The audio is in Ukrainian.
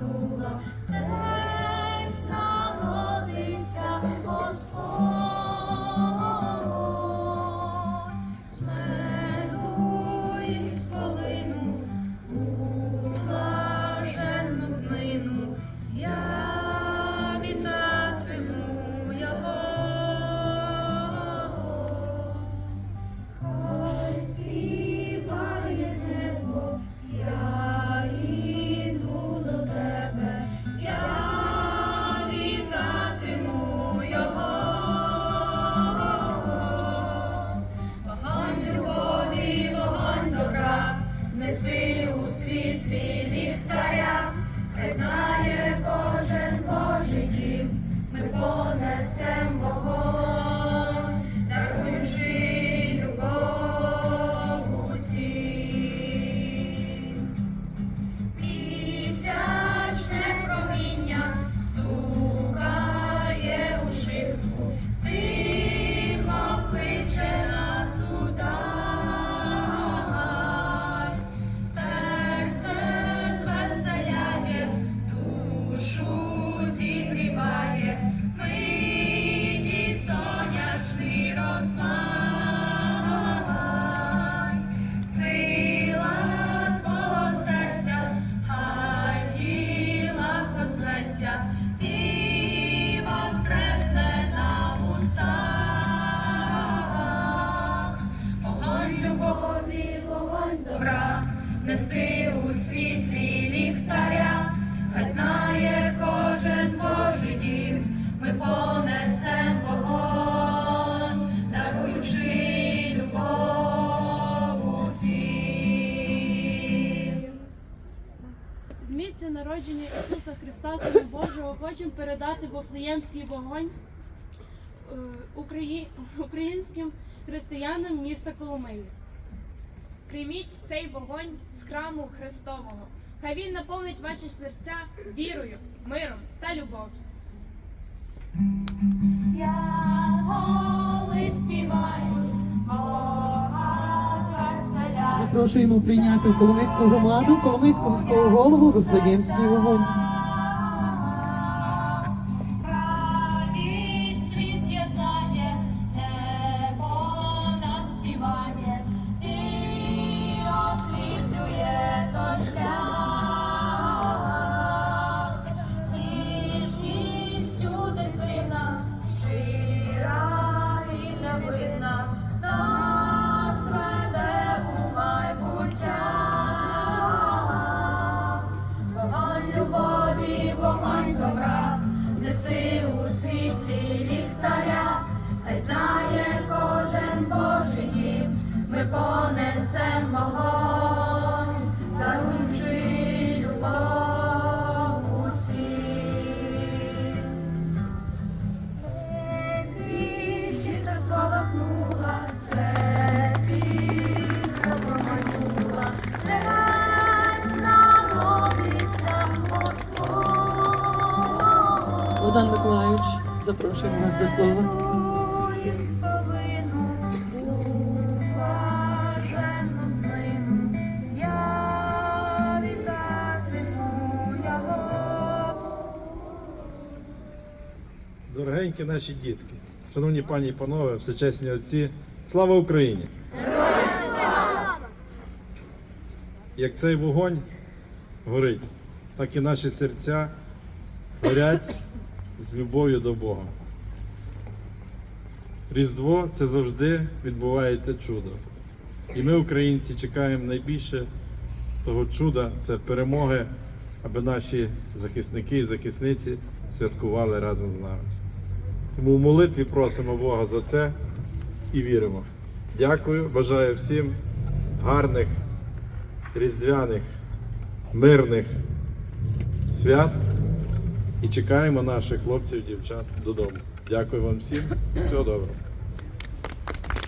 Allah. Неси у світлі ліхтаря, хай знає кожен Божий дім, ми понесем вогонь, даруючи любов усім. З місця народження Ісуса Христа, Сина Божого, хочемо передати Вифлеємський вогонь е, Украї- українським християнам міста Коломиї. Прийміть цей вогонь з храму Христового. Хай він наповнить ваші серця вірою, миром та любов'ю. Запрошуємо прийняти в Коломийську громаду, Коломийську міського голову Вифлеємський вогонь. Миколайович, запрошуємо вас до слова. Дорогенькі наші дітки, шановні пані і панове, всечесні отці, слава Україні! Як цей вогонь горить, так і наші серця горять з любов'ю до Бога. Різдво це завжди відбувається чудо. І ми, українці, чекаємо найбільше того чуда це перемоги, аби наші захисники і захисниці святкували разом з нами. Тому в молитві просимо Бога за це і віримо. Дякую, бажаю всім гарних, різдвяних, мирних свят і чекаємо наших хлопців, дівчат додому. Дякую вам всім. Всього доброго.